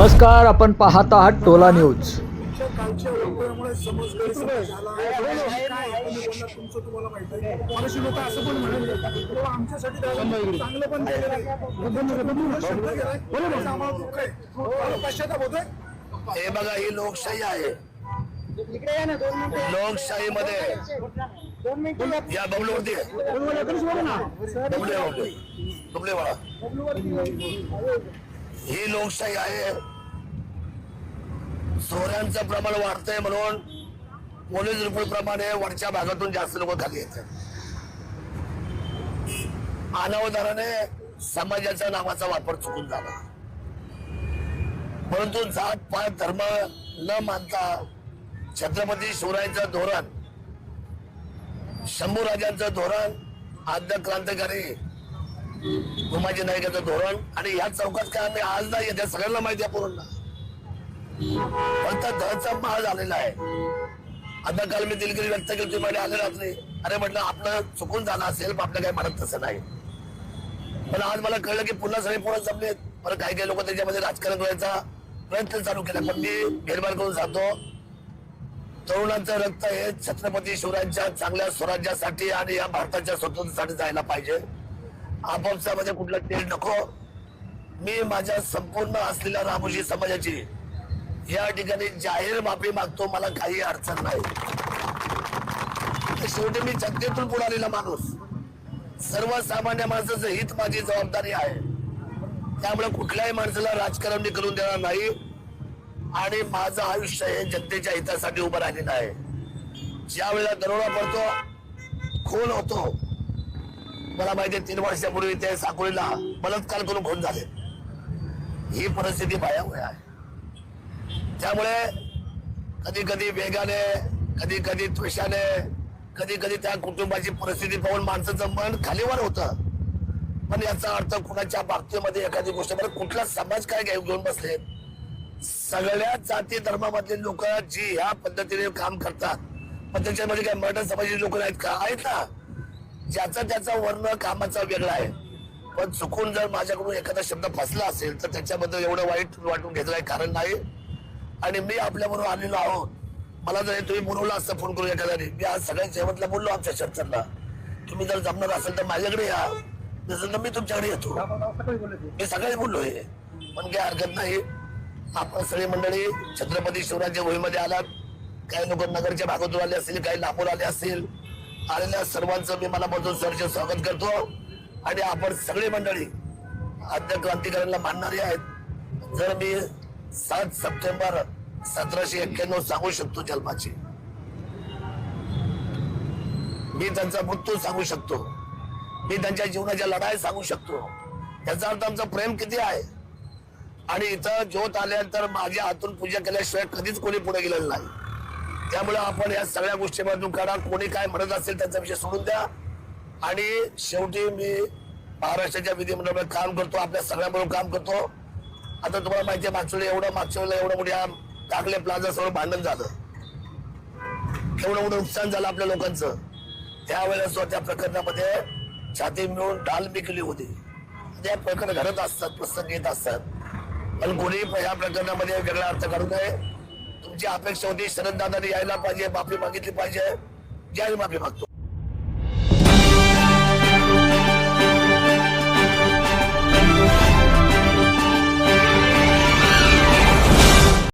नमस्कार आपण पाहत आहात टोला न्यूज. तुमचं तुम्हाला असं पण आमच्यासाठी चांगलं पण होतोय हे बघा ही लोकशाही आहे. लोकशाहीमध्ये या बबलूवरती डबले डबले वाळा ही लोकशाही आहे. चोऱ्यांचं प्रमाण वाढतंय म्हणून पोलीस रिपोर्ट प्रमाणे वरच्या भागातून जास्त लोक खाली येतात. अनावधानाने समाजाच्या नावाचा वापर चुकून झाला. परंतु जात पात धर्म न मानता छत्रपती शिवरायांचं धोरण शंभू राजांचं धोरण आद्य क्रांतिकारी उमाजी नायकाचं धोरण आणि या चौकात काय आम्ही आज नाही येते सगळ्यांना माहिती आहे पूर्ण फक्त धचा माळ झालेला आहे. आता काल मी दिलगिरी व्यक्त केली तुम्ही आले रात्री. अरे म्हटलं आपलं चुकून झालं असेल पण आपलं काही म्हणत तसं नाही. पण आज मला कळलं की पुन्हा सगळे पुढे जमले बरं काही काही लोक त्याच्यामध्ये राजकारण करायचा प्रयत्न चालू केला पण मी फेरफार करून सांगतो तरुणांचं रक्त हे छत्रपती शिवरायांच्या चांगल्या स्वराज्यासाठी आणि या भारताच्या स्वतंत्रतेसाठी जायला पाहिजे. आपापसामध्ये कुठलं तेल नको। मी माझ्या संपूर्ण असलेल्या रामोशी समाजाची या ठिकाणी जाहीर माफी मागतो मला काही अडचण नाही. शेवटी मी जनतेतून बुडालेला माणूस सर्वसामान्य माणसाचं हित माझी जबाबदारी आहे. त्यामुळे कुठल्याही माणसाला राजकारण मी करून देणार नाही. आणि माझं आयुष्य हे जनतेच्या हितासाठी उभं राहिलेलं आहे. ज्या वेळेला दरोडा पडतो खून होतो मला माहिती तीन वर्षापूर्वी ते साकोळीला बलात्कार करून खून झाले. ही परिस्थिती भयावह आहे. त्यामुळे कधी कधी वेगाने कधी कधी त्वेषाने कधी कधी त्या कुटुंबाची परिस्थिती पाहून माणसाचं मन खालीवर होतं. पण याचा अर्थ कुणाच्या बाबतीमध्ये एखादी गोष्ट बरं कुठला समाज काय घेऊन बसले? सगळ्या जाती धर्मामधले लोक जी ह्या पद्धतीने काम करतात पण त्याच्यामध्ये काय मराठा समाजाचे लोक आहेत का? आहेत ना. ज्याचा त्याचा वर्ण कामाचा वेगळा आहे. पण चुकून जर माझ्याकडून एखादा शब्द फसला असेल तर त्याच्याबद्दल एवढं वाईट वाटून घेतलं काही कारण नाही. आणि मी आपल्याबरोबर आलेलो आहोत. मला जर तुम्ही बोलवलं असतं फोन करून एखाद्याने मी आज सगळ्या जेवणला बोललो आमच्या चर्चांना तुम्ही जर जमणार असेल तर माझ्याकडे या. नसेल तर मी तुमच्याकडे येतो. मी सगळे बोललो हे पण काही हरकत नाही. आपण सगळी मंडळी छत्रपती शिवराज्य भूमीमध्ये आलात. काही लोक नगरच्या भागातून आले असतील काही लांबून आले असतील. आलेल्या सर्वांचं मी मनापासून सरचे स्वागत करतो. आणि आपण सगळी मंडळी आद्य क्रांतिकाऱ्यांना मानणारी आहेत. जर मी सात सप्टेंबर सतराशे एक्क्याण्णव सांगू शकतो जन्माची. मी त्यांचा मृत्यू सांगू शकतो. मी त्यांच्या जीवनाच्या लढाई सांगू शकतो. त्याचा अर्थ आमचं प्रेम किती आहे? आणि इथं ज्योत आल्यानंतर माझ्या हातून पूजा केल्याशिवाय कधीच कोणी पुढे गेलेलं नाही. त्यामुळे आपण या सगळ्या गोष्टीमधून करा. कोणी काय म्हणत असेल त्यांचा विषय सोडून द्या. आणि शेवटी मी महाराष्ट्राच्या विधिमंडळामध्ये काम करतो आपल्या सगळ्यांबरोबर काम करतो. आता तुम्हाला माहिती आहे मागच्या एवढं मागच्या वेळेला एवढं मोठ्या टाकले प्लाझा सगळं भांडण झालं. एवढं मोठं नुकसान झालं आपल्या लोकांचं. त्यावेळेला सुद्धा त्या प्रकरणामध्ये छाती मिळून डाल मिकली होती. त्या प्रकरण घडत असतात प्रसंग येत असतात. पण कोणी या प्रकरणामध्ये वेगळा अर्थ काढू नये. तुमची अपेक्षा होती शरद दादाने यायला पाहिजे माफी मागितली पाहिजे. ज्याही माफी मागतो.